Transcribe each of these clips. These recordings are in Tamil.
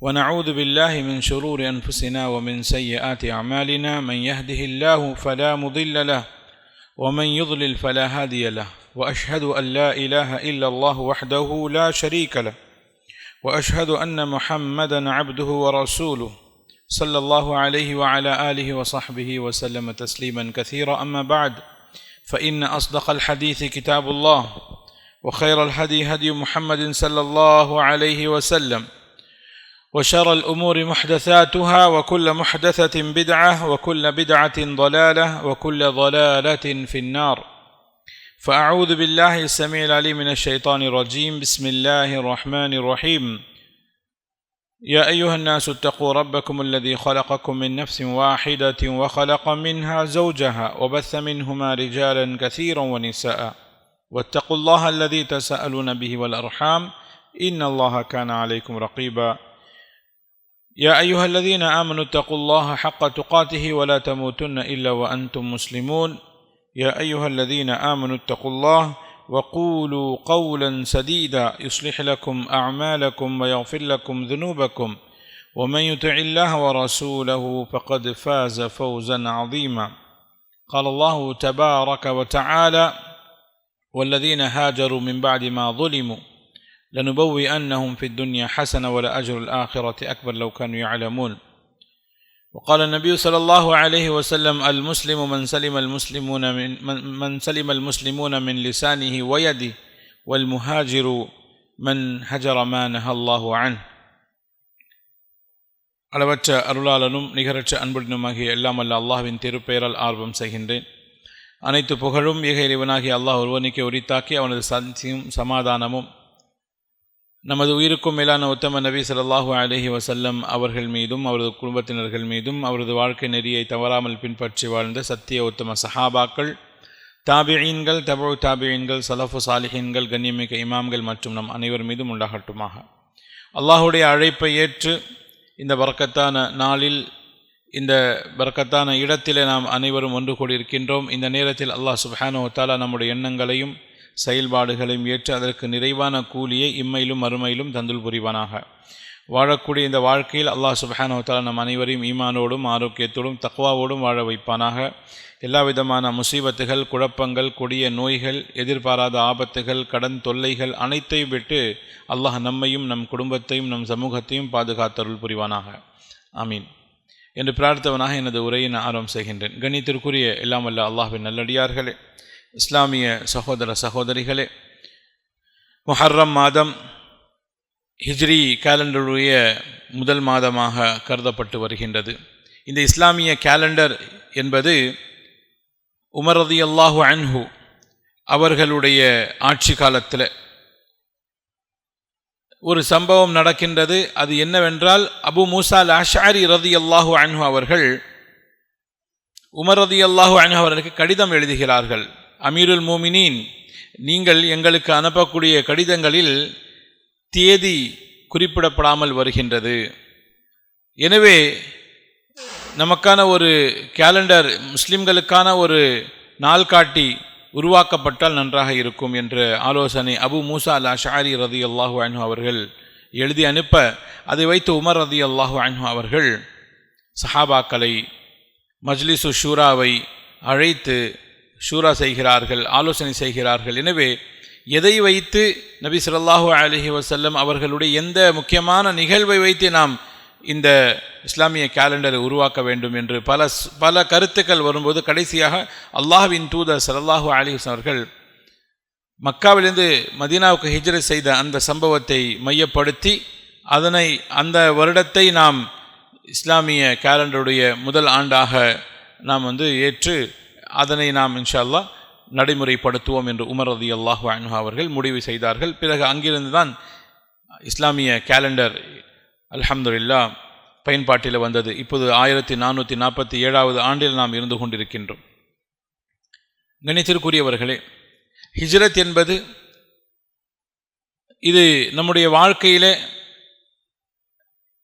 ونعوذ بالله من شرور أنفسنا ومن سيئات أعمالنا. من يهده الله فلا مضل له ومن يضلل فلا هادي له. وأشهد أن لا إله إلا الله وحده لا شريك له. وأشهد أن محمدا عبده ورسوله صلى الله عليه وعلى آله وصحبه وسلم تسليما كثيرا. أما بعد فإن أصدق الحديث كتاب الله وخير الهدي هدي محمد صلى الله عليه وسلم. وشر الأمور محدثاتها وكل محدثة بدعة وكل بدعة ضلالة وكل ضلالة في النار. فأعوذ بالله السميع العليم من الشيطان الرجيم. بسم الله الرحمن الرحيم. يا أيها الناس اتقوا ربكم الذي خلقكم من نفس واحدة وخلق منها زوجها وبث منهما رجالا كثيرا ونساء. واتقوا الله الذي تساءلون به والأرحام. إن الله كان عليكم رقيبا. يا أيها الذين آمنوا اتقوا الله حق تقاته ولا تموتن إلا وأنتم مسلمون. يا أيها الذين آمنوا اتقوا الله وقولوا قولا سديدا يصلح لكم أعمالكم ويغفر لكم ذنوبكم. ومن يطع الله ورسوله فقد فاز فوزا عظيما. قال الله تبارك وتعالى والذين هاجروا من بعد ما ظلموا لنبوئنهم في الدنيا حسنة ولأجر الآخرة أكبر لو كانوا يعلمون وقال النبي صلى الله عليه وسلم المسلم من سلم المسلمون من, من, من سلم المسلمون من لسانه ويده والمهاجر من هجر ما نهى الله عنه அளவற்ற அருளாளனும் நிகரற்ற அன்புடனுமாகிய எல்லாம் அல்ல அல்லாஹ்வின் திருப்பெயரால் ஆர்வம் செய்கின்றேன் அனைத்து புகழும் ஏக இறைவனாகிய அல்லாஹ் ஒருவனுக்கே உரித்தாக்கி அவனது சந்தியும் சமாதானமும் நமது உயிருக்கும் மேலான உத்தம நபி சல்லாஹூ அலஹி வசல்லம் அவர்கள் மீதும் அவரது குடும்பத்தினர்கள் மீதும் அவரது வாழ்க்கை நெறியை தவறாமல் பின்பற்றி வாழ்ந்த சத்திய உத்தம சஹாபாக்கள் தாபியீன்கள் தபு தாபியீன்கள் சலஃபு சாலிஹீன்கள் கண்ணியமிக்க இமாம்கள் மற்றும் நம் அனைவர் மீதும் உண்டாகட்டுமாக. அல்லாஹுடைய அழைப்பை ஏற்று இந்த வரக்கத்தான நாளில் இந்த வர்க்கத்தான இடத்திலே நாம் அனைவரும் ஒன்று கூடியிருக்கின்றோம். இந்த நேரத்தில் அல்லாஹ் சுப்ஹானு தாலா நம்முடைய எண்ணங்களையும் செயல்பாடுகளையும் ஏற்று அதற்கு நிறைவான கூலியை இம்மையிலும் மறுமையிலும் தந்துள் புரிவானாக. வாழக்கூடிய இந்த வாழ்க்கையில் அல்லாஹ் சுபஹானவத்தாலா நம் அனைவரையும் ஈமானோடும் ஆரோக்கியத்தோடும் தக்வாவோடும் வாழ வைப்பானாக. எல்லா விதமான முசீபத்துகள் குழப்பங்கள் கொடிய நோய்கள் எதிர்பாராத ஆபத்துகள் கடன் தொல்லைகள் அனைத்தையும் விட்டு அல்லாஹ் நம்மையும் நம் குடும்பத்தையும் நம் சமூகத்தையும் பாதுகாத்தருள் புரிவானாக. ஆமீன். என்று பிரார்த்தவனாக எனது உரையை நான் ஆரம்பம் செய்கின்றேன். கணித்திற்குரிய எல்லாம் வல்ல அல்லாஹின் நல்லடியார்களே. இஸ்லாமிய சகோதர சகோதரிகளே முஹர்ரம் மாதம் ஹிஜ்ரி கேலண்டருடைய முதல் மாதமாக கருதப்பட்டு வருகின்றது. இந்த இஸ்லாமிய கேலண்டர் என்பது உமரதி அல்லாஹு அன்ஹு அவர்களுடைய ஆட்சி காலத்தில். ஒரு சம்பவம் நடக்கின்றது. அது என்னவென்றால் அபு மூசா அல் அஷாரி ரதி அல்லாஹு அன்ஹு அவர்கள் உமர் ரதி அல்லாஹு அன்ஹு அவர்களுக்கு கடிதம் எழுதுகிறார்கள். அமீருல் மோமினின் நீங்கள் எங்களுக்கு அனுப்பக்கூடிய கடிதங்களில் தேதி குறிப்பிடப்படாமல் வருகின்றது. எனவே நமக்கான ஒரு கேலண்டர் முஸ்லிம்களுக்கான ஒரு நாள்காட்டி உருவாக்கப்பட்டால் நன்றாக இருக்கும் என்ற ஆலோசனை அபு மூசா அல் அஷாரி ரதி அல்லாஹு அன்ஹு அவர்கள் எழுதி அனுப்ப அதை வைத்து உமர் ரதி அல்லாஹு அன்ஹு அவர்கள் சஹாபாக்களை மஜ்லிசு ஷூராவை அழைத்து ஷூரா செய்கிறார்கள் ஆலோசனை செய்கிறார்கள். எனவே எதை வைத்து நபி சொல்லாஹூ அலஹி வசல்லம் அவர்களுடைய எந்த முக்கியமான நிகழ்வை வைத்து நாம் இந்த இஸ்லாமிய கேலண்டரை உருவாக்க வேண்டும் என்று பல பல கருத்துக்கள் வரும்போது கடைசியாக அல்லாஹ்வின் தூதர் சல்லாஹூ அலிஹஸ் அவர்கள் மக்காவிலிருந்து மதீனாவுக்கு ஹிஜ்ரத் செய்த அந்த சம்பவத்தை மையப்படுத்தி அதனை அந்த வருடத்தை நாம் இஸ்லாமிய கேலண்டருடைய முதல் ஆண்டாக நாம் வந்து ஏற்று அதனை நாம் இன்ஷா அல்லாஹ் நடைமுறைப்படுத்துவோம் என்று உமர் ரதி அல்லாஹ் அன்ஹா அவர்கள் முடிவு செய்தார்கள். பிறகு அங்கிருந்து தான் இஸ்லாமிய கேலண்டர் அல்ஹம்துலில்லா பயன்பாட்டில் வந்தது. இப்போது ஆயிரத்தி நானூற்றி நாற்பத்தி ஏழாவது ஆண்டில் நாம் இருந்து கொண்டிருக்கின்றோம். நினைத்திற்குரியவர்களே ஹிஜ்ரத் என்பது இது நம்முடைய வாழ்க்கையிலே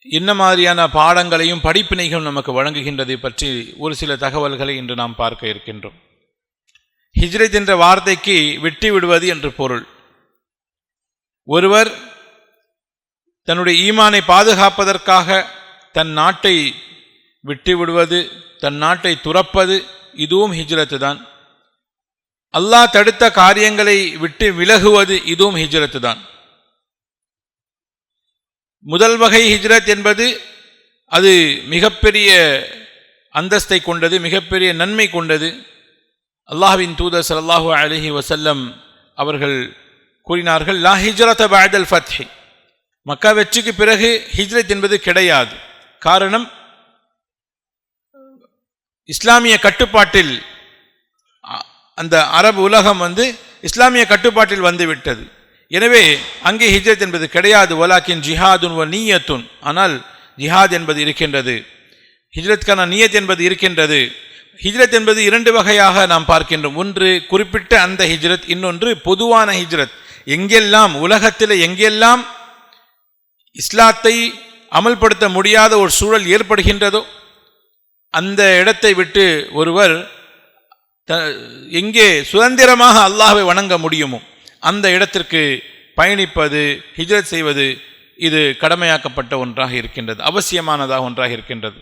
என்ன மாதிரியான பாடங்களையும் படிப்பினைகளும் நமக்கு வழங்குகின்றதை பற்றி ஒரு சில தகவல்களை இன்று நாம் பார்க்க இருக்கின்றோம். ஹிஜ்ரத் என்ற வார்த்தைக்கு வெட்டி விடுவது என்று பொருள். ஒருவர் தன்னுடைய ஈமானை பாதுகாப்பதற்காக தன் நாட்டை விட்டு விடுவது தன் நாட்டை துறப்பது இதுவும் ஹிஜ்ரத்து தான். அல்லாஹ் தடுத்த காரியங்களை விட்டு விலகுவது இதுவும் ஹிஜ்ரத்து தான். முதல் வகை ஹிஜ்ரத் என்பது அது மிகப்பெரிய அந்தஸ்தை கொண்டது மிகப்பெரிய நன்மை கொண்டது. அல்லாஹுவின் தூதர் ஸல்லல்லாஹு அலஹி வசல்லம் அவர்கள் கூறினார்கள் லா ஹிஜ்ரத் பஅதல் ஃபத்ஹி. மக்கா வெற்றிக்கு பிறகு ஹிஜ்ரத் என்பது கிடையாது. காரணம் இஸ்லாமிய கட்டுப்பாட்டில் அ- அந்த அரபு உலகம் வந்து இஸ்லாமிய கட்டுப்பாட்டில் வந்து விட்டது. எனவே அங்கே ஹிஜ்ரத் என்பது கிடையாது. ஒலாக்கின் ஜிஹாதுன் வ நீயத்துன். ஆனால் ஜிஹாத் என்பது இருக்கின்றது. ஹிஜ்ரத்கான நீயத் என்பது இருக்கின்றது. ஹிஜ்ரத் என்பது இரண்டு வகையாக நாம் பார்க்கின்றோம். ஒன்று குறிப்பிட்ட அந்த ஹிஜ்ரத் இன்னொன்று பொதுவான ஹிஜ்ரத். எங்கெல்லாம் உலகத்தில் எங்கெல்லாம் இஸ்லாத்தை அமல்படுத்த முடியாத ஒரு சூழல் ஏற்படுகின்றதோ அந்த இடத்தை விட்டு ஒருவர் த- எங்கே சுதந்திரமாக அல்லாஹை வணங்க முடியுமோ அந்த இடத்திற்கு பயணிப்பது ஹிஜ்ரத் செய்வது இது கடமையாக்கப்பட்ட ஒன்றாக இருக்கின்றது அவசியமானதாக ஒன்றாக இருக்கின்றது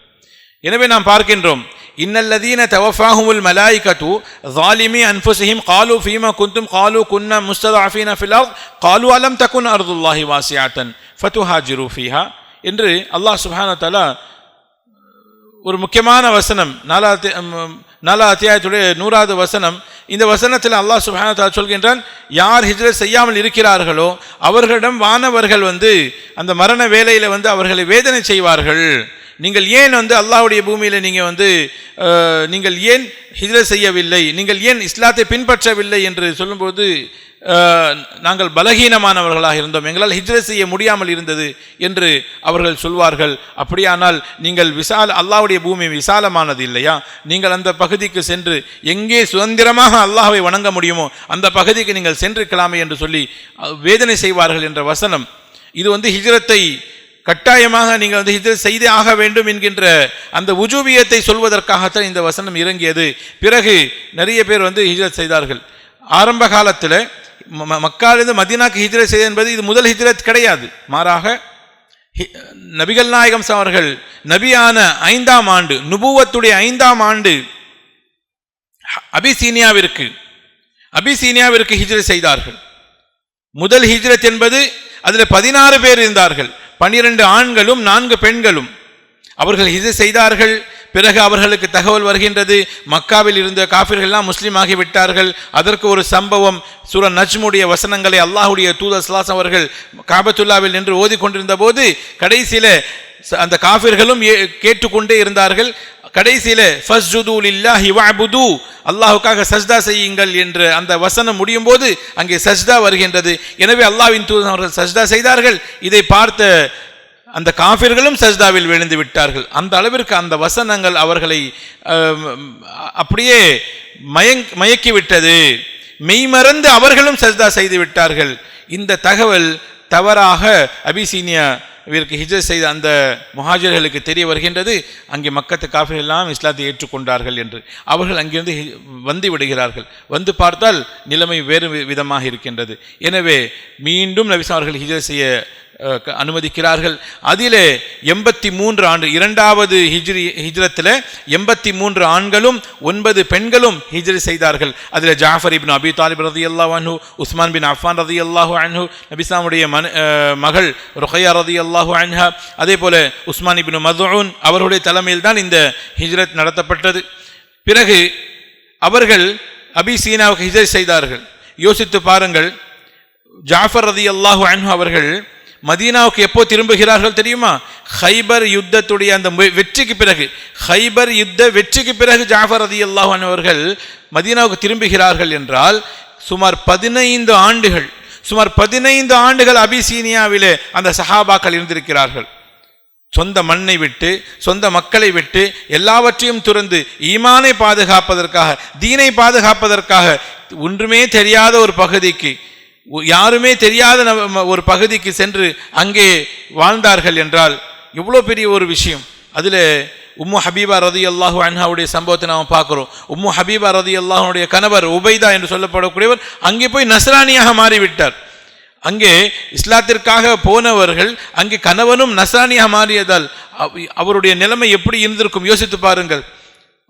எனவே நாம் பார்க்கின்றோம் இன்னல்லதீன தவஃபாஹுமுல் மலாயிகத்து ظالمي أنفسهم قالوا فيما كنتم قالوا كنا مستضعفين في الأرض قالوا ألم تكن أرض الله واسعة فتهاجروا فيها என்று அல்லாஹ் சுப்ஹானஹு வ தஆலா ஒரு முக்கியமான வசனம். நாலாவது நாலா அத்தியாயத்துடைய நூறாவது வசனம். இந்த வசனத்தில் அல்லாஹ் சுப்ஹானஹு சொல்கின்றான் யார் ஹிஜ்ரத் செய்யாமல் இருக்கிறார்களோ அவர்களிடம் வானவர்கள் வந்து அந்த மரண வேலையில் வந்து அவர்களை வேதனை செய்வார்கள். நீங்கள் ஏன் வந்து அல்லாஹுடைய பூமியில் நீங்கள் வந்து நீங்கள் ஏன் ஹிஜ்ரத் செய்யவில்லை? நீங்கள் ஏன் இஸ்லாத்தை பின்பற்றவில்லை? என்று சொல்லும்போது நாங்கள் பலகீனமானவர்களாக இருந்தோம். எங்களால் ஹிஜ்ரத் செய்ய முடியாமல் இருந்தது என்று அவர்கள் சொல்வார்கள். அப்படியானால் நீங்கள் விசால அல்லாஹ்வுடைய பூமி விசாலமானது இல்லையா? நீங்கள் அந்த பகுதிக்கு சென்று எங்கே சுதந்திரமாக அல்லாஹை வணங்க முடியுமோ அந்த பகுதிக்கு நீங்கள் சென்றிருக்கலாமே என்று சொல்லி வேதனை செய்வார்கள் என்ற வசனம். இது வந்து ஹிஜ்ரத்தை கட்டாயமாக நீங்கள் வந்து ஹிஜ்ரத் செய்தே ஆக வேண்டும் என்கின்ற அந்த உஜூபியத்தை சொல்வதற்காகத்தான் இந்த வசனம் இறங்கியது. பிறகு நிறைய பேர் வந்து ஹிஜ்ரத் செய்தார்கள். ஆரம்ப காலத்தில் மக்காலிருந்து மதீனாக்கு ஹிஜ்ரத் செய்தது என்பது இது முதல் ஹிஜ்ரத் கிடையாது. மாறாக நபிகள் நாயகம் அவர்கள் நபியான ஐந்தாம் ஆண்டு நுபுவத்துடைய ஐந்தாம் ஆண்டு அபிசீனியாவிற்கு அபிசீனியாவிற்கு ஹிஜ்ரத் செய்தார்கள். முதல் ஹிஜ்ரத் என்பது அதில் பதினாறு பேர் இருந்தார்கள். பனிரெண்டு ஆண்களும் நான்கு பெண்களும். அவர்கள் ஹிஜ்ரத் செய்தார்கள். பிறகு அவர்களுக்கு தகவல் வருகின்றது. மக்காவில் இருந்த காஃபிர்கள்லாம் முஸ்லீம் ஆகிவிட்டார்கள் அதற்கு ஒரு சம்பவம் சூர நஜ்முடைய வசனங்களை அல்லாஹுடைய தூதர் ஸல்லல்லாஹு அவர்கள் காபத்துல்லாவில் நின்று ஓதிக்கொண்டிருந்த போது கடைசியில் ச- அந்த காஃபிர்களும் ஏ- கேட்டுக்கொண்டே இருந்தார்கள். கடைசியில் ஃபஸ்ஜுது லில்லாஹி வஅபுது அல்லாஹுக்காக சஜ்தா செய்யுங்கள் என்று அந்த வசனம் முடியும் போது அங்கே சஜ்தா வருகின்றது. எனவே அல்லாவின் தூதன் அவர்கள் சஜ்தா செய்தார்கள். இதை பார்த்த அந்த காஃபிர்களும் சஜ்தாவில் விழுந்து விட்டார்கள். அந்த அளவிற்கு அந்த வசனங்கள் அவர்களை அப்படியே மயங் மயக்கிவிட்டது. மெய்மறந்து அவர்களும் சஜ்தா செய்து விட்டார்கள். இந்த தகவல் தவறாக அபிசீனியாவிற்கு ஹிஜ்ரத் செய்த அந்த முஹாஜர்களுக்கு தெரிய வருகின்றது. அங்கே மக்கத்து காஃபிர்கள் எல்லாம் இஸ்லாத்தை ஏற்றுக்கொண்டார்கள் என்று. அவர்கள் அங்கிருந்து வந்து விடுகிறார்கள். வந்து பார்த்தால் நிலைமை வேறு விதமாக இருக்கின்றது. எனவே மீண்டும் நபிசா அவர்கள் ஹிஜர் செய்ய அனுமதிக்கிறார்கள். அதிலே எண்பத்தி மூன்று ஆண்டு இரண்டாவது ஹிஜ்ரி ஹிஜ்ரத்தில் எண்பத்தி மூன்று ஆண்களும் ஒன்பது பெண்களும் ஹிஜ்ரி செய்தார்கள். அதில் ஜாஃபர் இபின் அபி தாலிப் ரதி அல்லாஹ் அன்ஹு உஸ்மான் பின் அஃபான் ரதி அல்லாஹு அன்ஹு நபிஸ்லாமுடைய மன மகள் ருஹையா ரதி அல்லாஹு அன்ஹா அதே போல உஸ்மான் இபின் மதுன் அவருடைய தலைமையில் தான் இந்த ஹிஜ்ரத் நடத்தப்பட்டது. பிறகு அவர்கள் அபி சீனாவுக்கு ஹிஜ்ரத் செய்தார்கள். யோசித்து பாருங்கள் ஜாஃபர் ரதி அல்லாஹு அன்ஹு அவர்கள் மதீனாவுக்கு எப்போ திரும்புகிறார்கள் தெரியுமா? ஹைபர் யுத்தத்துடைய அந்த வெற்றிக்கு பிறகு. ஹைபர் யுத்த வெற்றிக்கு பிறகு ஜாஃபர் அதி அல்லாஹு அவர்கள் மதீனாவுக்கு திரும்புகிறார்கள் என்றால் சுமார் பதினைந்து ஆண்டுகள் சுமார் பதினைந்து ஆண்டுகள் அபிசீனியாவிலே அந்த சஹாபாக்கள் இருந்திருக்கிறார்கள். சொந்த மண்ணை விட்டு சொந்த மக்களை விட்டு எல்லாவற்றையும் துறந்து ஈமானை பாதுகாப்பதற்காக தீனை பாதுகாப்பதற்காக ஒன்றுமே தெரியாத ஒரு பகுதிக்கு யாருமே தெரியாத ஒரு பகுதிக்கு சென்று அங்கே வாழ்ந்தார்கள் என்றால் எவ்வளோ பெரிய ஒரு விஷயம். அதில் உம்மு ஹபீபா ரதி அல்லாஹு அன்ஹாவுடைய சம்பவத்தை நாம் பார்க்குறோம். உம்மு ஹபீபா ரதி அல்லாஹனுடைய கணவர் உபைதா என்று சொல்லப்படக்கூடியவர் அங்கே போய் நஸ்ரானியாக மாறிவிட்டார். அங்கே இஸ்லாத்திற்காக போனவர்கள் அங்கே கணவனும் நஸ்ரானியாக மாறியதால் அவருடைய நிலைமை எப்படி இருந்திருக்கும் யோசித்து பாருங்கள்.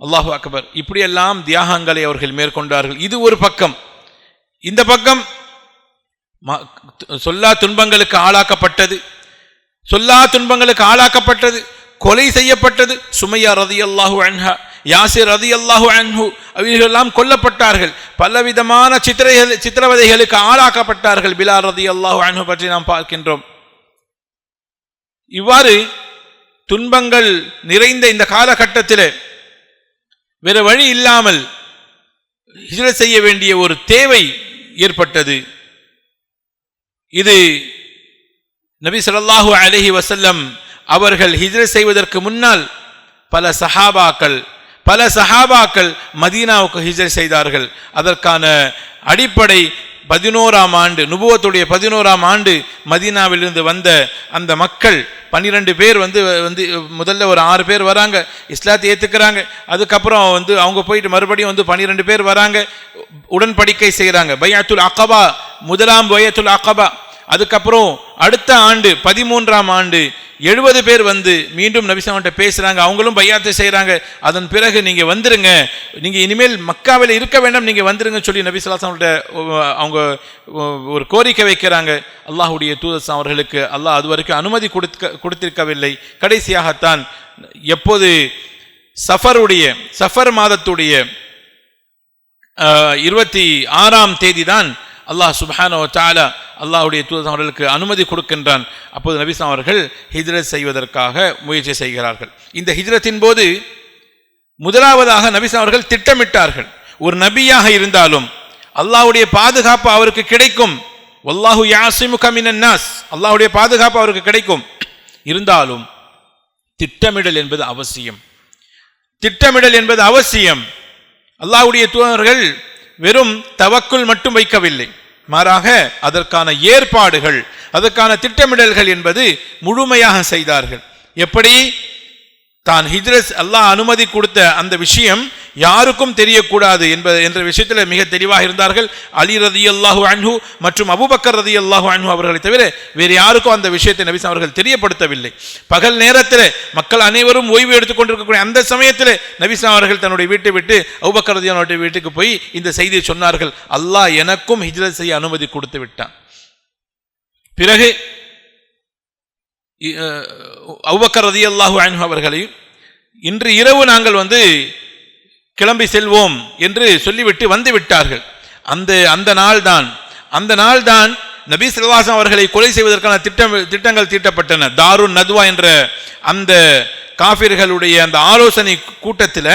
அல்லாஹு அக்பர் இப்படியெல்லாம் தியாகங்களை அவர்கள் மேற்கொண்டார்கள். இது ஒரு பக்கம். இந்த பக்கம் சொல்லா துன்பங்களுக்கு ஆளாக்கப்பட்டது. சொல்லா துன்பங்களுக்கு ஆளாக்கப்பட்டது. கொலை செய்யப்பட்டது. சுமையா ரதி அல்லாஹு அன்ஹா யாசிர் ரதி அல்லாஹு அன்ஹு அவர்களெல்லாம் கொல்லப்பட்டார்கள். பலவிதமான சித்திரைகள் சித்திரவதைகளுக்கு ஆளாக்கப்பட்டார்கள் பிலா ரதி அல்லாஹு அன்ஹு பற்றி நாம் பார்க்கின்றோம். இவ்வாறு துன்பங்கள் நிறைந்த இந்த காலகட்டத்தில் வேறு வழி இல்லாமல் ஹிஜ்ரத் செய்ய வேண்டிய ஒரு தேவை ஏற்பட்டது. இது நபி சொல்லாஹு அலஹி வசல்லம் அவர்கள் ஹிஜ்ர செய்வதற்கு முன்னால் பல சஹாபாக்கள் பல சஹாபாக்கள் மதீனாவுக்கு ஹிஜர் செய்தார்கள். அதற்கான அடிப்படை பதினோராம் ஆண்டு நுபுவத்துடைய பதினோராம் ஆண்டு மதீனாவிலிருந்து வந்த அந்த மக்கள் பன்னிரெண்டு பேர் வந்து வந்து முதல்ல ஒரு ஆறு பேர் வராங்க இஸ்லாத்தை ஏற்றுக்கிறாங்க அதுக்கப்புறம் வந்து அவங்க போயிட்டு மறுபடியும் வந்து பன்னிரெண்டு பேர் வராங்க உடன்படிக்கை செய்கிறாங்க பையத்துல் அக்கபா முதலாம் பையத்துல் அக்கபா அதுக்கப்புறம் அடுத்த ஆண்டு பதிமூன்றாம் ஆண்டு எழுபது பேர் வந்து மீண்டும் நபிசாமன்ட்ட பேசுகிறாங்க அவங்களும் பையாத்தை செய்கிறாங்க அதன் பிறகு நீங்கள் வந்துருங்க நீங்கள் இனிமேல் மக்காவில் இருக்க வேண்டாம் நீங்கள் வந்துருங்க சொல்லி நபி சொல்லாசம்கிட்ட அவங்க ஒரு கோரிக்கை வைக்கிறாங்க. அல்லாஹ்வுடைய தூதர் அவர்களுக்கு அல்லாஹ் அது வரைக்கும் அனுமதி கொடுக்க கொடுத்திருக்கவில்லை. கடைசியாகத்தான் எப்போது சஃபருடைய சஃபர் மாதத்துடைய இருபத்தி ஆறாம் தேதி தான் அல்லாஹ் சுபஹானோ தாலா அல்லாஹுடைய தூதன் அவர்களுக்கு அனுமதி கொடுக்கின்றான். அப்போது நபிஸ் அவர்கள் ஹிஜ்ரத் செய்வதற்காக முயற்சி செய்கிறார்கள். இந்த ஹிஜ்ரத்தின் போது முதலாவதாக நபிஸ் அவர்கள் திட்டமிட்டார்கள். ஒரு நபியாக இருந்தாலும் அல்லாஹ்வுடைய பாதுகாப்பு அவருக்கு கிடைக்கும். ஒல்லாஹு யாசிமுக அல்லாஹுடைய நாஸ் பாதுகாப்பு அவருக்கு கிடைக்கும். இருந்தாலும் திட்டமிடல் என்பது அவசியம். திட்டமிடல் என்பது அவசியம். அல்லாஹ்வுடைய தூதர்கள் வெறும் தவக்குள் மட்டும் வைக்கவில்லை. மாறாக அதற்கான ஏற்பாடுகள் அதற்கான திட்டமிடல்கள் என்பது முழுமையாக செய்தார்கள். எப்படி? தான் ஹிஜ்ரஸ் அல்லாஹ் அனுமதி கொடுத்த அந்த விஷயம் யாருக்கும் தெரியக்கூடாது என்பது என்ற விஷயத்தில் மிக தெளிவாக இருந்தார்கள். அலி ரதி அல்லாஹூ அன்ஹு மற்றும் அபுபக்கர் ரதி அல்லாஹு அன்ஹு அவர்களை தவிர வேறு யாருக்கும் அந்த விஷயத்தை நபிஸ் அவர்கள் தெரியப்படுத்தவில்லை. பகல் நேரத்தில் மக்கள் அனைவரும் ஓய்வு எடுத்துக் கொண்டிருக்கக்கூடிய அந்த சமயத்தில் நபிஸ் அவர்கள் தன்னுடைய வீட்டை விட்டு அபுபக்கர் ரதி அவனுடைய வீட்டுக்கு போய் இந்த செய்தியை சொன்னார்கள். அல்லாஹ் எனக்கும் ஹிஜ்ரத் செய்ய அனுமதி கொடுத்து விட்டான். பிறகு அவ்வக்கர் ரதி அல்லாஹு அன்ஹு அவர்களையும் இன்று இரவு நாங்கள் வந்து கிளம்பி செல்வோம் என்று சொல்லிவிட்டு வந்து விட்டார்கள். அந்த அந்த நாள்தான் அந்த நாள்தான் நபீ நபி சிலவாசம் அவர்களை கொலை செய்வதற்கான திட்டம் திட்டங்கள் தீட்டப்பட்டன. தாருன் நதுவா என்ற அந்த காஃபிர்களுடைய அந்த ஆலோசனை கூட்டத்தில்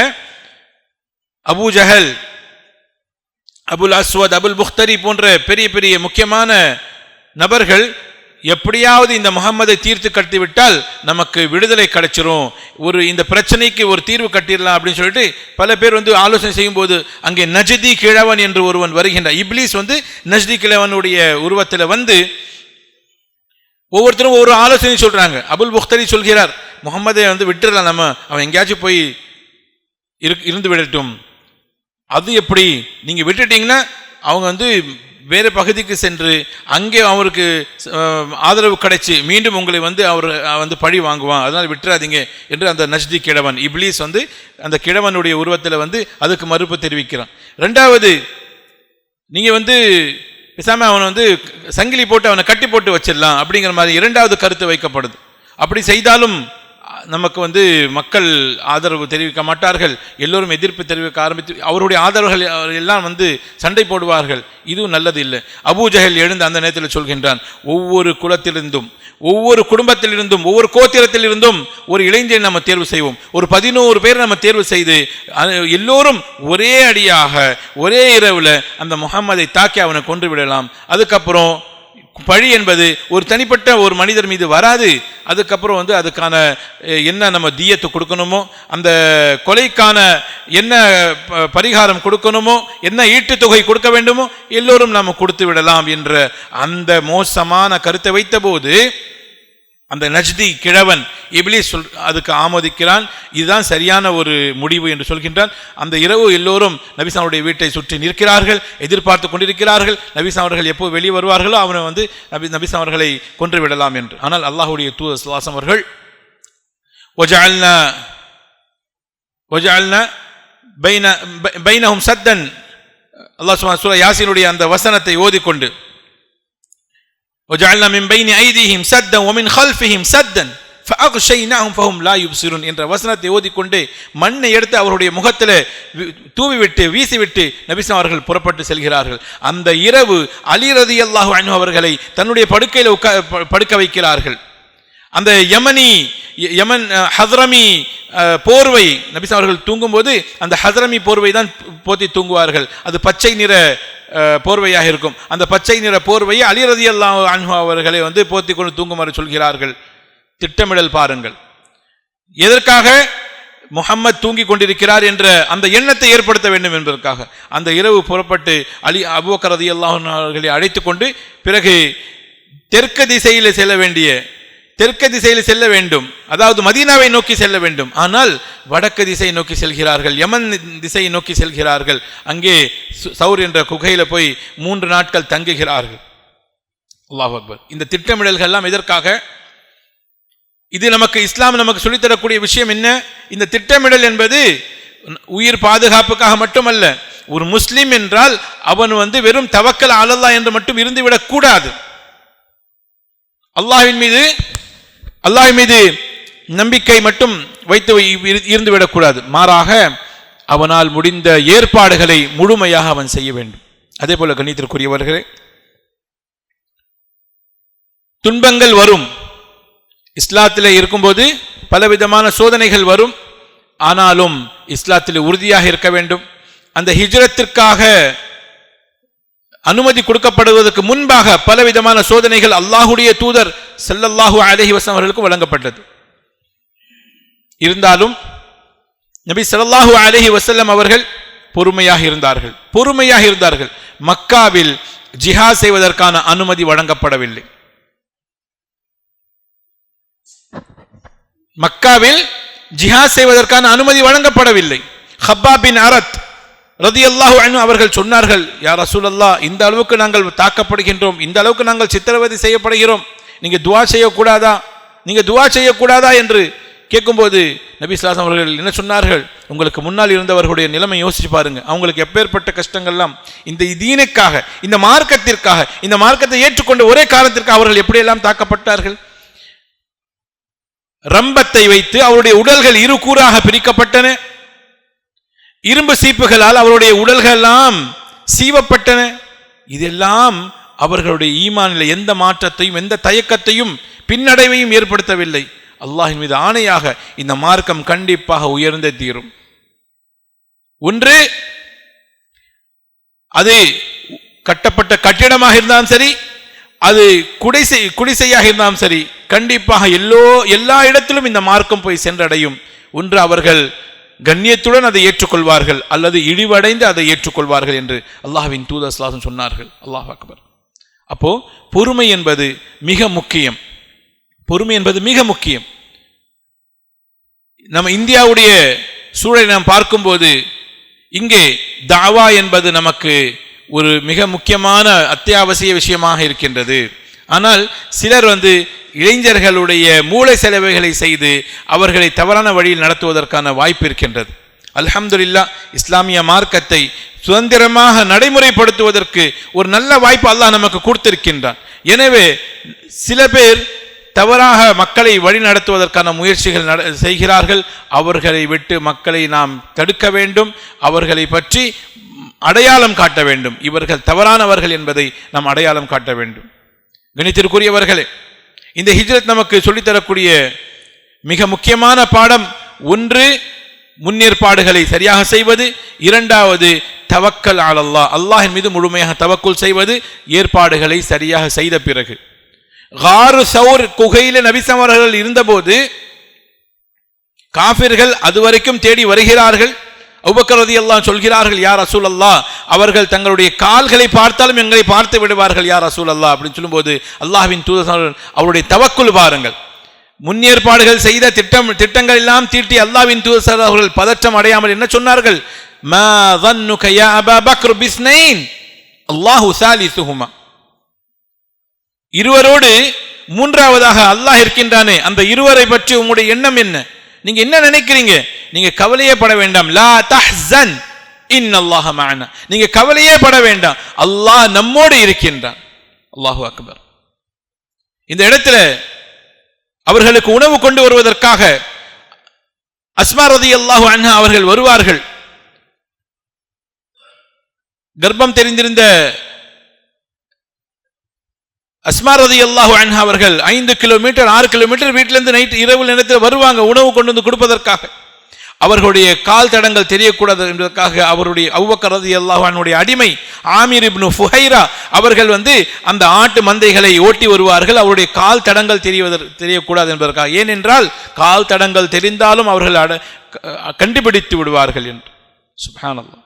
அபு ஜஹல் அபுல் அஸ்வத் அபுல் புக்தரி போன்ற பெரிய பெரிய முக்கியமான நபர்கள் எப்படியாவது இந்த முகம்மதை தீர்த்து கட்டிவிட்டால் நமக்கு விடுதலை கிடைச்சிரும். ஒரு இந்த பிரச்சனைக்கு ஒரு தீர்வு கட்டிடலாம் அப்படின்னு சொல்லிட்டு பல பேர் வந்து ஆலோசனை செய்யும்போது அங்கே நஜதி கிழவன் என்று ஒருவன் வருகின்ற இப்லீஸ் வந்து நஜதி கிழவனுடைய உருவத்தில் வந்து ஒவ்வொருத்தரும் ஒவ்வொரு ஆலோசனை சொல்கிறாங்க அபுல் புக்தரி சொல்கிறார் முகம்மதை வந்து விட்டுடலாம் நம்ம. அவன் எங்கேயாச்சும் போய் இரு இருந்து விடட்டும். அது எப்படி? நீங்கள் விட்டுட்டீங்கன்னா அவங்க வந்து வேறு பகுதிக்கு சென்று அங்கே அவருக்கு ஆதரவு கிடைச்சி மீண்டும் உங்களை வந்து அவர் வந்து பழி வாங்குவான். அதனால் விட்டுறாதீங்க என்று அந்த நஷ்டி கிழவன் இப்ளீஸ் வந்து அந்த கிழவனுடைய உருவத்தில் வந்து அதுக்கு மறுப்பு தெரிவிக்கிறான். ரெண்டாவது நீங்கள் வந்து பேசாமல் அவனை வந்து சங்கிலி போட்டு அவனை கட்டி போட்டு வச்சிடலாம் அப்படிங்கிற மாதிரி இரண்டாவது கருத்து வைக்கப்படுது. அப்படி செய்தாலும் நமக்கு வந்து மக்கள் ஆதரவு தெரிவிக்க மாட்டார்கள். எல்லோரும் எதிர்ப்பு தெரிவிக்க ஆரம்பித்து அவருடைய ஆதரவுகள் எல்லாம் வந்து சண்டை போடுவார்கள். இதுவும் நல்லது இல்லை. அபூஜகல் எழுந்து அந்த நேரத்தில் சொல்கின்றான் ஒவ்வொரு குலத்திலிருந்தும் ஒவ்வொரு குடும்பத்திலிருந்தும் ஒவ்வொரு கோத்திரத்திலிருந்தும் ஒரு இளைஞரை நம்ம தேர்வு செய்வோம். ஒரு பதினோரு பேர் நம்ம தேர்வு செய்து எல்லோரும் ஒரே அடியாக ஒரே இரவில் அந்த முகம்மதை தாக்கி அவனை கொன்று விடலாம். அதுக்கப்புறம் பழி என்பது ஒரு தனிப்பட்ட ஒரு மனிதர் மீது வராது. அதுக்கப்புறம் வந்து அதுக்கான என்ன நம்ம தீயத்தை கொடுக்கணுமோ அந்த கொலைக்கான என்ன ப- பரிகாரம் கொடுக்கணுமோ என்ன ஈட்டுத்தொகை கொடுக்க வேண்டுமோ எல்லோரும் நாம் கொடுத்து விடலாம் என்ற அந்த மோசமான கருத்தை வைத்தபோது அந்த நஜ்தி கிழவன் இபிலி சொல் அதுக்கு ஆமோதிக்கிறான். இதுதான் சரியான ஒரு முடிவு என்று சொல்கின்றான். அந்த இரவு எல்லோரும் நபிசாவுடைய வீட்டை சுற்றி நிற்கிறார்கள் எதிர்பார்த்து கொண்டிருக்கிறார்கள். நபிசா அவர்கள் எப்போ வெளியே வருவார்களோ அவனை வந்து நபி நபிசா அவர்களை கொன்று விடலாம் என்று. ஆனால் அல்லாஹுடைய தூத சுவாசம் அவர்கள் ஒஜால்னா ஒஜால்னா பைன பை- பைனஹும் சத்தன். அல்லாஹ் சுப்ஹானஹு சூரா அந்த வசனத்தை ஓதிக்கொண்டு وجعلنا من بين أيديهم سدا ومن خلفهم سدا فأغشيناهم فهم لا يبصرون என்ற வசனத்தை ஓதிக்கொண்டு மண்ணை எடுத்து அவருடைய முகத்தில் தூவி விட்டு வீசிவிட்டு நபிசா அவர்கள் புறப்பட்டு செல்கிறார்கள் அந்த இரவு அலி ரதியல்லாஹு அன்ஹு அவர்களை தன்னுடைய படுக்கையில் உட்கா ப- படுக்க வைக்கிறார்கள் அந்த யமனி யமன் ஹஸ்ரமி போர்வை நபிசா அவர்கள் தூங்கும்போது அந்த ஹஸ்ரமி போர்வை தான் போத்தி தூங்குவார்கள். அது பச்சை நிற போர்வையாக இருக்கும். அந்த பச்சை நிற போர்வையை அலிரதி அல்லாஹ் அன்ஹு அவர்களை வந்து போத்தி கொண்டு தூங்குமாறு சொல்கிறார்கள். திட்டமிடல் பாருங்கள். எதற்காக முஹம்மத் தூங்கிக் கொண்டிருக்கிறார் என்ற அந்த எண்ணத்தை ஏற்படுத்த வேண்டும் என்பதற்காக. அந்த இரவு புறப்பட்டு அலி அபுவக்கரதி அல்லாஹர்களை அவர்களை அழைத்து கொண்டு பிறகு தெற்கு திசையில் செல்ல வேண்டிய தெற்கு திசையில் செல்ல வேண்டும். அதாவது மதீனாவை நோக்கி செல்ல வேண்டும். ஆனால் வடக்கு திசை நோக்கி செல்கிறார்கள். யமன் திசையை நோக்கி செல்கிறார்கள். அங்கே சு- சௌர் என்ற குகையில போய் மூன்று நாட்கள் தங்குகிறார்கள். அல்லாஹ் அக்பர். இந்த திட்டமிடல்கள் எல்லாம் எதற்காக? இது நமக்கு இஸ்லாம் நமக்கு சொல்லித்தரக்கூடிய விஷயம் என்ன? இந்த திட்டமிடல் என்பது உயிர் பாதுகாப்புக்காக மட்டுமல்ல ஒரு முஸ்லீம் என்றால் அவன் வந்து வெறும் தவக்கல் அலல்லா என்று மட்டும் இருந்துவிடக் கூடாது அல்லாஹ்வின் மீது அல்லாஹ் மீது நம்பிக்கை மட்டும் வைத்து இரு- இருந்து விடக்கூடாது மாறாக அவனால் முடிந்த ஏற்பாடுகளை முழுமையாக அவன் செய்ய வேண்டும். அதே போல கணித்திற்குரியவர்களே துன்பங்கள் வரும். இஸ்லாத்திலே இருக்கும்போது பலவிதமான சோதனைகள் வரும். ஆனாலும் இஸ்லாத்தில் உறுதியாக இருக்க வேண்டும். அந்த ஹிஜ்ரத்திற்காக அனுமதி கொடுக்கப்படுவதற்கு முன்பாக பலவிதமான சோதனைகள் அல்லாஹுடைய தூதர் செல்லல்லாஹு அலைஹி வசம் அவர்களுக்கு வழங்கப்பட்டது. இருந்தாலும் நபி ஸல்லல்லாஹு அலஹி வசல்லம் அவர்கள் பொறுமையாக இருந்தார்கள். பொறுமையாக இருந்தார்கள். மக்காவில் ஜிஹா செய்வதற்கான அனுமதி வழங்கப்படவில்லை. மக்காவில் ஜிஹா செய்வதற்கான அனுமதி வழங்கப்படவில்லை. ஹப்பா பின் அரத் ரதியல்லாஹு அனு அவர்கள் சொன்னார்கள் யா ரசூலல்லாஹ் இந்த அளவுக்கு நாங்கள் தாக்கப்படுகின்றோம் இந்த அளவுக்கு நாங்கள் சித்திரவதை செய்யப்படுகிறோம். நீங்கள் துவா செய்யக்கூடாதா? நீங்கள் துவா செய்யக்கூடாதா? என்று கேட்கும்போது நபி அவர்கள் என்ன சொன்னார்கள்? உங்களுக்கு முன்னால் இருந்தவர்களுடைய நிலைமை யோசிச்சு பாருங்க. அவங்களுக்கு எப்பேற்பட்ட கஷ்டங்கள்லாம் இந்த தீனுக்காக இந்த மார்க்கத்திற்காக இந்த மார்க்கத்தை ஏற்றுக்கொண்ட ஒரே காரணத்திற்காக அவர்கள் எப்படியெல்லாம் தாக்கப்பட்டார்கள்? ரம்பத்தை வைத்து அவருடைய உடல்கள் இரு கூறாக பிரிக்கப்பட்டன. இரும்பு சீப்புகளால் அவருடைய உடல்கள் எல்லாம் சீவப்பட்டன. இதெல்லாம் அவர்களுடைய ஈமானில் எந்த மாற்றத்தையும் எந்த தயக்கத்தையும் பின்னடைவையும் ஏற்படுத்தவில்லை. அல்லாஹின் மீது ஆணையாக இந்த மார்க்கம் கண்டிப்பாக உயர்ந்தே தீரும். ஒன்று அது கட்டப்பட்ட கட்டிடமாக இருந்தாலும் சரி அது குடிசை குடிசையாக இருந்தாலும் சரி கண்டிப்பாக எல்லோ எல்லா இடத்திலும் இந்த மார்க்கம் போய் சென்றடையும். ஒன்று அவர்கள் கண்ணியத்துடன் அதை ஏற்றுக்கொள்வார்கள் அல்லது இழிவடைந்து அதை ஏற்றுக்கொள்வார்கள் என்று அல்லாஹ்வின் தூத அஸ்லாசன் சொன்னார்கள். அல்லாஹ் அக்பர். அப்போ பொறுமை என்பது மிக முக்கியம். பொறுமை என்பது மிக முக்கியம். நம்ம இந்தியாவுடைய சூழலை நாம் பார்க்கும்போது இங்கே தாவா என்பது நமக்கு ஒரு மிக முக்கியமான அத்தியாவசிய விஷயமாக இருக்கின்றது. ஆனால் சிலர் வந்து இளைஞர்களுடைய மூளை செலவுகளை செய்து அவர்களை தவறான வழியில் நடத்துவதற்கான வாய்ப்பு இருக்கின்றது. அல்ஹம்துல்லா இஸ்லாமிய மார்க்கத்தை சுதந்திரமாக நடைமுறைப்படுத்துவதற்கு ஒரு நல்ல வாய்ப்பு அல்லாஹ் நமக்கு கொடுத்திருக்கின்றான். எனவே சில பேர் தவறாக மக்களை வழிநடத்துவதற்கான முயற்சிகள் நட- செய்கிறார்கள். அவர்களை விட்டு மக்களை நாம் தடுக்க வேண்டும். அவர்களை பற்றி அடையாளம் காட்ட வேண்டும். இவர்கள் தவறானவர்கள் என்பதை நாம் அடையாளம் காட்ட வேண்டும். கணித்திற்குரியவர்களே இந்த ஹிஜ்ரத் நமக்கு சொல்லித்தரக்கூடிய மிக முக்கியமான பாடம் ஒன்று முன்னேற்பாடுகளை சரியாக செய்வது இரண்டாவது தவக்கல் அலல்லாஹ் அல்லாஹின் மீது முழுமையாக தவக்குல் செய்வது ஏற்பாடுகளை சரியாக செய்த பிறகு. காரு சௌர் குகையில நபிசமர்கள் இருந்தபோது காபிர்கள் அதுவரைக்கும் தேடி வருகிறார்கள் உபக்கரதி எல்லாம் சொல்கிறார்கள் யார் அசூல் அல்லா அவர்கள் தங்களுடைய கால்களை பார்த்தாலும் எங்களை பார்த்து விடுவார்கள் யார் அசூல் அல்லா அப்படின்னு சொல்லும்போது அல்லாஹின் தூதர் அவருடைய தவக்குள் பாருங்கள் முன்னேற்பாடுகள் செய்த திட்டம் திட்டங்கள் எல்லாம் தீட்டி அல்லாவின் தூதர் அவர்கள் பதற்றம் அடையாமல் என்ன சொன்னார்கள்? இருவரோடு மூன்றாவதாக அல்லாஹ் இருக்கின்றானே அந்த இருவரை பற்றி உங்களுடைய எண்ணம் என்ன? நீங்க என்ன நினைக்கிறீங்க? நீங்க கவலையே பட வேண்டாம். லா தஹ்சன் இன்னல்லாஹ மஅனா நீங்க கவலையே பட வேண்டாம். அல்லாஹ் நம்மோடு இருக்கின்றான். அல்லாஹு அக்பர். இந்த இடத்துல அவர்களுக்கு உணவு கொண்டு வருவதற்காக அஸ்மா ரதியல்லாஹு அன்ஹா அவர்கள் வருவார்கள். கர்ப்பம் தெரிந்திருந்த அஸ்மா ரதி அல்லாஹு அன்ஹா அவர்கள் ஐந்து கிலோமீட்டர் ஆறு கிலோமீட்டர் வீட்டிலிருந்து நைட் இரவு நேரத்தில் வருவாங்க உணவு கொண்டு வந்து கொடுப்பதற்காக. அவர்களுடைய கால் தடங்கள் தெரியக்கூடாது என்பதற்காக அவருடைய அவ்வக்கரதி அல்லாஹானுடைய அடிமை ஆமீர் இப்னு ஃபுஹைரா அவர்கள் வந்து அந்த ஆட்டு மந்தைகளை ஓட்டி வருவார்கள். அவருடைய கால் தடங்கள் தெரியவதற்கு தெரியக்கூடாது என்பதற்காக. ஏனென்றால் கால் தடங்கள் தெரிந்தாலும் அவர்கள் அட கண்டுபிடித்து விடுவார்கள் என்று. சுப்ஹானல்லாஹ்.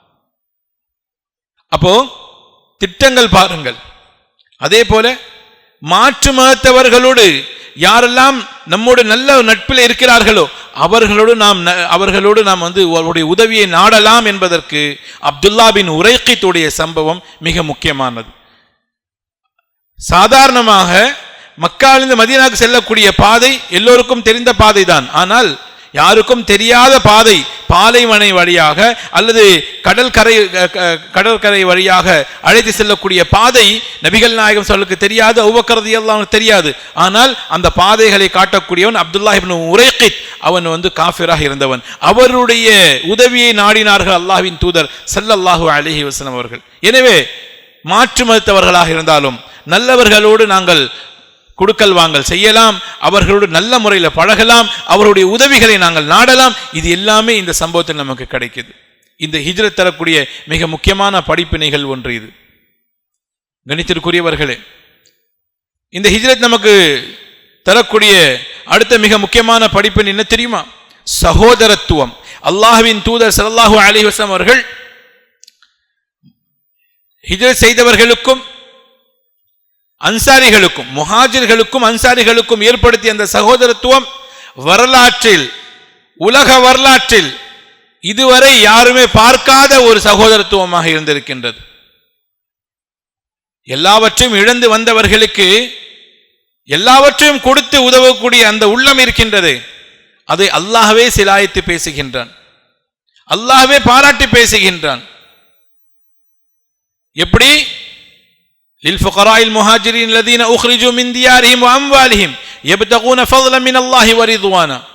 அப்போ திட்டங்கள் பாருங்கள். அதே போல மாற்று மதத்தவர்களோடு யாரெல்லாம் நம்மோடு நல்ல நட்பில் இருக்கிறார்களோ அவர்களோடு நாம் ந- அவர்களோடு நாம் வந்து அவருடைய உதவியை நாடலாம் என்பதற்கு அப்துல்லா பின் சம்பவம் மிக முக்கியமானது. சாதாரணமாக மக்காலிருந்து மதீனாவுக்கு செல்லக்கூடிய பாதை எல்லோருக்கும் தெரிந்த பாதை தான் ஆனால் யாருக்கும் தெரியாத பாதை பாலைவனை வழியாக அல்லது கடற்கரை கடற்கரை வழியாக அழைத்து செல்லக்கூடிய பாதை நபிகள் நாயகம் சொல்லுக்கு தெரியாது அவ்வக்கரது எல்லாம் தெரியாது. ஆனால் அந்த பாதைகளை காட்டக்கூடியவன் அப்துல்லா இப்னு உரைக்கித். அவன் வந்து காஃபிராக இருந்தவன். அவருடைய உதவியை நாடினார்கள் அல்லாஹ்வின் தூதர் செல்லல்லாஹு அலிஹி வசனம் அவர்கள். எனவே மாற்று மதத்தவர்களாக இருந்தாலும் நல்லவர்களோடு நாங்கள் கொடுக்கல் வாங்கல் செய்யலாம் அவர்களோடு நல்ல முறையில் பழகலாம் அவருடைய உதவிகளை நாங்கள் நாடலாம். இது எல்லாமே இந்த சம்பவத்தில் நமக்கு கிடைக்குது. இந்த ஹிஜ்ரத் தரக்கூடிய மிக முக்கியமான படிப்பினைகள் ஒன்று இது. கணித்திற்குரியவர்களே இந்த ஹிஜ்ரத் நமக்கு தரக்கூடிய அடுத்த மிக முக்கியமான படிப்பு என்ன தெரியுமா? சகோதரத்துவம். அல்லாஹுவின் தூதர் சல்லாஹூ அலிஹசம் அவர்கள் ஹிஜ்ரத் செய்தவர்களுக்கும் அன்சாரிகளுக்கும் முஹாஜிர்களுக்கும் அன்சாரிகளுக்கும் ஏற்படுத்திய அந்த சகோதரத்துவம் வரலாற்றில் உலக வரலாற்றில் இதுவரை யாருமே பார்க்காத ஒரு சகோதரத்துவமாக இருந்திருக்கின்றது. எல்லாவற்றையும் இழந்து வந்தவர்களுக்கு எல்லாவற்றையும் கொடுத்து உதவக்கூடிய அந்த உள்ளம் இருக்கின்றது. அதை அல்லாஹவே சிலாய்த்து பேசுகின்றான். அல்லாஹவே பாராட்டி பேசுகின்றான். எப்படி? للفقراء المهاجرين الذين أخرجوا من ديارهم وأموالهم يبتغون فضلا من الله ورضوانا.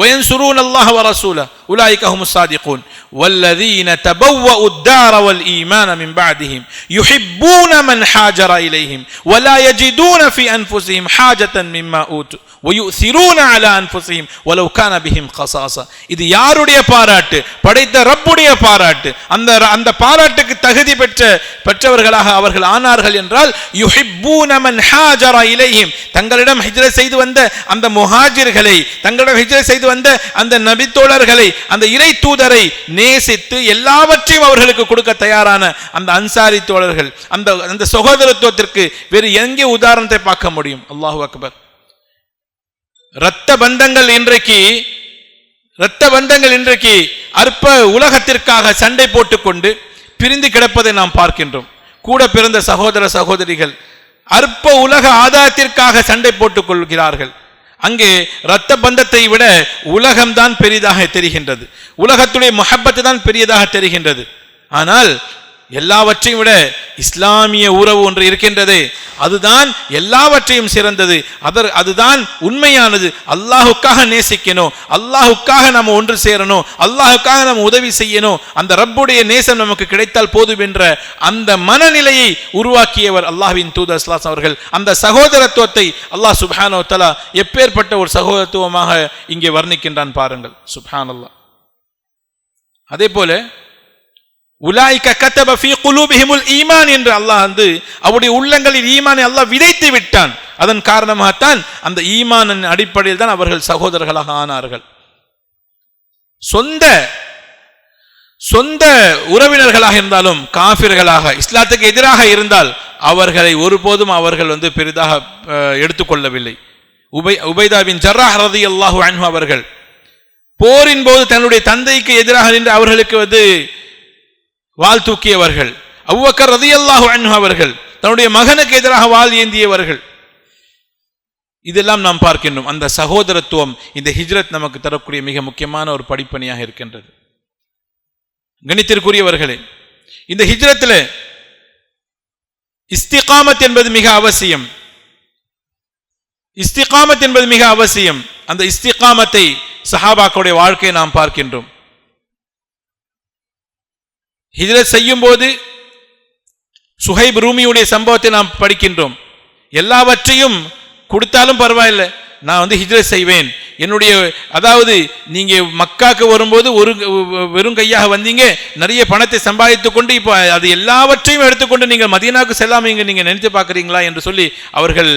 وينصرون الله ورسوله أولئك هم الصادقون والذين تبوأوا الدار والإيمان من بعدهم يحبون من هاجر إليهم ولا يجدون في أنفسهم حاجة مما أوتوا ويؤثرون على أنفسهم ولو كان بهم خصاصة இது யாருடைய பாராட்டு படைத்த ரப்புடைய பாராட்டு அந்த அந்த பாராட்டுக்கு தகுதி பெற்ற பெற்றவர்களாக அவர்கள் ஆனார்கள் என்றால் யுஹிப்பூன மன் ஹாஜர இலைஹிம் தங்களிடம் ஹிஜ்ரத் செய்து வந்த அந்த முஹாஜிர்களை தங்களிடம் ஹிஜ்ரத் செய்து வந்த அந்த நபித்தோழர்களை அந்த இறை தூதரை நேசித்து எல்லாவற்றையும் அவர்களுக்கு கொடுக்க தயாரான அந்த அன்சாரி தோழர்கள் அந்த அந்த சகோதரத்துவத்திற்கு வேறு எங்கே உதாரணத்தை பார்க்க முடியும்? அல்லாஹு அக்பர். இரத்த பந்தங்கள் இன்றைக்கு இரத்த பந்தங்கள் இன்றைக்கு அற்ப உலகத்திற்காக சண்டை போட்டுக்கொண்டு பிரிந்து கிடப்பதை நாம் பார்க்கின்றோம். கூட பிறந்த சகோதர சகோதரிகள் அற்ப உலக ஆதாயத்திற்காக சண்டை போட்டுக் கொள்கிறார்கள் அங்கே இரத்த பந்தத்தை விட உலகம்தான் பெரிதாக தெரிகின்றது. உலகத்துடைய மொஹப்பத்து தான் பெரியதாக தெரிகின்றது. ஆனால் எல்லாவற்றையும் விட இஸ்லாமிய உறவு ஒன்று இருக்கின்றது. அதுதான் எல்லாவற்றையும் சிறந்தது. அதர் அதுதான் உண்மையானது. அல்லாஹுக்காக நேசிக்கணும். அல்லாஹுக்காக நம்ம ஒன்று சேரணும். அல்லாஹுக்காக நம்ம உதவி செய்யணும். அந்த ரப்புடைய நேசம் நமக்கு கிடைத்தால் போதும் என்ற அந்த மனநிலையை உருவாக்கியவர் அல்லாஹ்வின் தூதர் அஸ்லாஸ் அவர்கள். அந்த சகோதரத்துவத்தை அல்லாஹ் சுபஹானோ தலா எப்பேற்பட்ட ஒரு சகோதரத்துவமாக இங்கே வர்ணிக்கின்றான் பாருங்கள். சுப்ஹானல்லாஹ். அதே போல உலாய்க கத்தப ஃபீ குலூபிஹிமுல் ஈமான் என்று அல்லாஹ் வந்து அவருடைய உள்ளங்களில் ஈமானை அல்லாஹ் விதைத்து விட்டான். அதன் காரணமாகத்தான் அந்த ஈமானின் அடிப்படையில் தான் அவர்கள் சகோதரர்களாக ஆனார்கள். சொந்த சொந்த உறவினர்களாக இருந்தாலும் காஃபிர்களாக இஸ்லாத்துக்கு எதிராக இருந்தால் அவர்களை ஒருபோதும் அவர்கள் வந்து பெரிதாக எடுத்துக்கொள்ளவில்லை. உபை உபைதாவின் ஜர்ராஹ் ரதி அல்லாஹு அன்ஹு அவர்கள் போரின் போது தன்னுடைய தந்தைக்கு எதிராக நின்று அவர்களுக்கு வந்து வாள் தூக்கியவர்கள் அவ்வக்கர் ரதி அன்ஹு அவர்கள் தன்னுடைய மகனுக்கு எதிராக வாள் ஏந்தியவர்கள். இதெல்லாம் நாம் பார்க்கின்றோம். அந்த சகோதரத்துவம் இந்த ஹிஜ்ரத் நமக்கு தரக்கூடிய மிக முக்கியமான ஒரு படிப்பணியாக இருக்கின்றது. கணித்திற்குரியவர்களே இந்த ஹிஜ்ரத்தில் இஸ்திகாமத் என்பது மிக அவசியம். இஸ்திகாமத் என்பது மிக அவசியம். அந்த இஸ்திகாமத்தை சஹாபாக்களுடைய வாழ்க்கையை நாம் பார்க்கின்றோம். ஹிஜ்ரத் செய்யும் போது சுஹைப் ரூமியுடைய சம்பவத்தை நாம் படிக்கின்றோம். எல்லாவற்றையும் கொடுத்தாலும் பரவாயில்லை. நான் வந்து ஹிஜ்ரத் செய்வேன். என்னுடைய அதாவது நீங்க மக்காக்கு வரும்போது ஒரு வெறும் கையாக வந்தீங்க நிறைய பணத்தை சம்பாதித்து கொண்டு இப்போ அது எல்லாவற்றையும் எடுத்துக்கொண்டு நீங்கள் மதீனாவுக்கு செல்லாம இங்கே நீங்கள் நினைத்து பார்க்குறீங்களா என்று சொல்லி அவர்கள்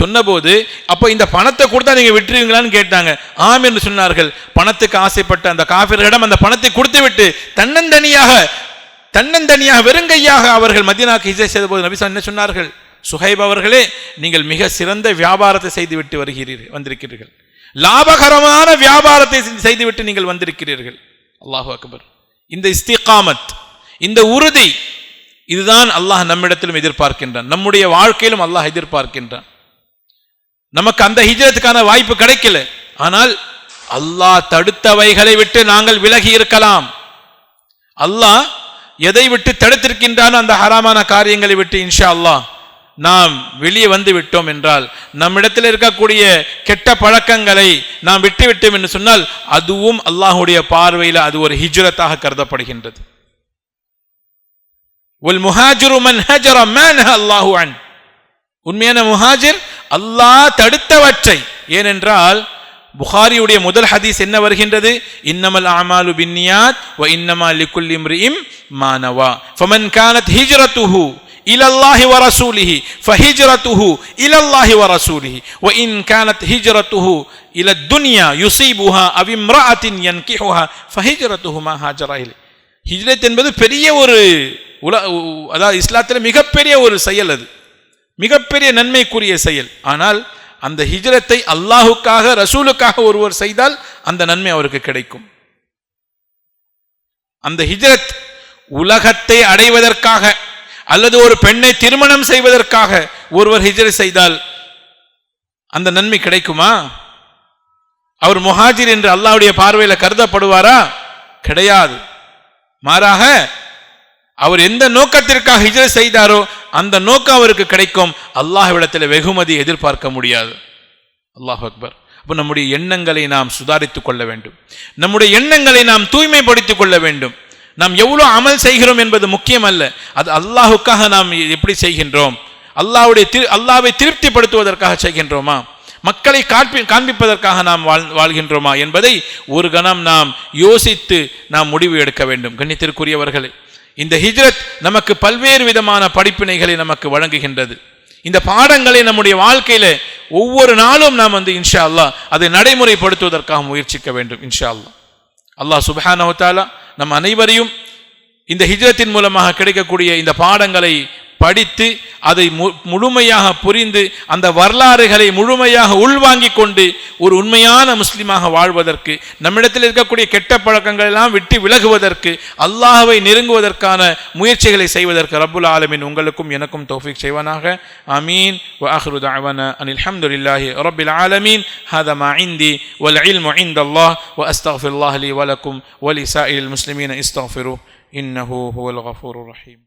சொன்னபோது அப்போ இந்த பணத்தை கொடுத்தா நீங்கள் விட்டுருவீங்களான்னு கேட்டாங்க. ஆம் என்று சொன்னார்கள். பணத்துக்கு ஆசைப்பட்ட அந்த காபிர்களிடம் அந்த பணத்தை கொடுத்து விட்டு தன்னந்தனியாக தன்னந்தனியாக வெறுங்கையாக அவர்கள் மதீனாக்கு இசை செய்த போது நபிசா என்ன சொன்னார்கள்? சுஹைப் அவர்களே நீங்கள் மிக சிறந்த வியாபாரத்தை செய்துவிட்டு வருகிறீர்கள் வந்திருக்கிறீர்கள். லாபகரமான வியாபாரத்தை செய்துவிட்டு நீங்கள் வந்திருக்கிறீர்கள். அல்லாஹு அக்பர். இந்த இஸ்திகாமத் இந்த உறுதி இதுதான் அல்லாஹ் நம்மிடத்திலும் எதிர்பார்க்கின்றான். நம்முடைய வாழ்க்கையிலும் அல்லாஹ் எதிர்பார்க்கின்றான். நமக்கு அந்த ஹிஜரத்துக்கான வாய்ப்பு கிடைக்கல. ஆனால் அல்லாஹ் தடுத்தவைகளை விட்டு நாங்கள் விலகி இருக்கலாம். அல்லாஹ் எதை விட்டு தடுத்திருக்கின்றான் அந்த ஹராமான காரியங்களை விட்டு இன்ஷா அல்லாஹ் நாம் வெளியே வந்து விட்டோம் என்றால் நம்மிடத்தில் இருக்கக்கூடிய கெட்ட பழக்கங்களை நாம் விட்டு விட்டோம் என்று சொன்னால் அதுவும் அல்லாஹ்வுடைய பார்வையில் அது ஒரு ஹிஜ்ரத்தாக கருதப்படுகின்றது. ஒல் முஹாஜிரு மன் ஹஜர மேன் அல்லாஹு அன். உண்மையான முஹாஜிர் அல்லாஹ் தடுத்தவற்றை ஏனென்றால் புகாரியுடைய முதல் ஹதீஸ் என்ன வருகின்றது இன்னமல் அமாலு பின்னியாத் வ இன்னமா லிக்குல்லி இம்ரிஇம் மானவா ஃபமன் கானத் ஹிஜ்ரத்துஹு إلى الله ورسوله فهجرته إلى الله ورسوله وإن كانت هجرته إلى الدنيا يصيبها أو امرأة ينكحها فهجرته ما هاجر إليه ஹிஜ்ரத் என்பது பெரிய ஒரு உல உ- அதாவது இஸ்லாத்தில் மிகப்பெரிய ஒரு செயல் அது மிகப்பெரிய நன்மைக்குரிய செயல். ஆனால் அந்த ஹிஜ்ரத்தை அல்லாஹுக்காக ரசூலுக்காக ஒருவர் செய்தால் அந்த நன்மை அவருக்கு கிடைக்கும். அந்த ஹிஜ்ரத் உலகத்தை அடைவதற்காக அல்லது ஒரு பெண்ணை திருமணம் செய்வதற்காக ஒருவர் ஹிஜ்ரத் செய்தால் அந்த நன்மை கிடைக்குமா? அவர் முஹாஜிர் என்று அல்லாவுடைய பார்வையில் கருதப்படுவாரா? கிடையாது. மாறாக அவர் எந்த நோக்கத்திற்காக ஹிஜ்ரத் செய்தாரோ அந்த நோக்கம் அவருக்கு கிடைக்கும். அல்லாஹ்விடத்தில் வெகுமதி எதிர்பார்க்க முடியாது. அல்லாஹ் அக்பர். அப்போ நம்முடைய எண்ணங்களை நாம் சுதாரித்து கொள்ள வேண்டும். நம்முடைய எண்ணங்களை நாம் தூய்மைப்படுத்திக் கொள்ள வேண்டும். நாம் எவ்வளோ அமல் செய்கிறோம் என்பது முக்கியம் அல்ல அது அல்லாஹுக்காக நாம் எப்படி செய்கின்றோம்? அல்லாஹ்வுடைய திரு அல்லாவை திருப்திப்படுத்துவதற்காக செய்கின்றோமா? மக்களை காண்பி காண்பிப்பதற்காக நாம் வாழ் வாழ்கின்றோமா என்பதை ஒரு கணம் நாம் யோசித்து நாம் முடிவு எடுக்க வேண்டும். கண்ணியத்திற்குரியவர்களே இந்த ஹிஜ்ரத் நமக்கு பல்வேறு விதமான படிப்பினைகளை நமக்கு வழங்குகின்றது. இந்த பாடங்களை நம்முடைய வாழ்க்கையில ஒவ்வொரு நாளும் நாம் வந்து இன்ஷா அல்லாஹ் அதை நடைமுறைப்படுத்துவதற்காக முயற்சிக்க வேண்டும் இன்ஷா அல்லாஹ் அல்லாஹ் சுப்ஹானஹு நம் அனைவரையும் இந்த ஹிஜ்ரத்தின் மூலமாக கிடைக்கக்கூடிய இந்த பாடங்களை படித்து அதை மு- முழுமையாக புரிந்து அந்த வரலாறுகளை முழுமையாக உள்வாங்கிக் கொண்டு ஒரு உண்மையான முஸ்லிமாக வாழ்வதற்கு நம்மிடத்தில் இருக்கக்கூடிய கெட்ட பழக்கங்கள் எல்லாம் விட்டு விலகுவதற்கு அல்லாஹ்வை நெருங்குவதற்கான முயற்சிகளை செய்வதற்கு ரப்புல் ஆலமீன் உங்களுக்கும் எனக்கும் தௌஃபீக் செய்வானாக ஆமீன் وآخر دعوانا أن الحمد لله رب العالمين هذا ما عندي والعلم عند الله وأستغفر الله لي ولكم ولسائر المسلمين استغفروه إنه هو الغفور الرحيم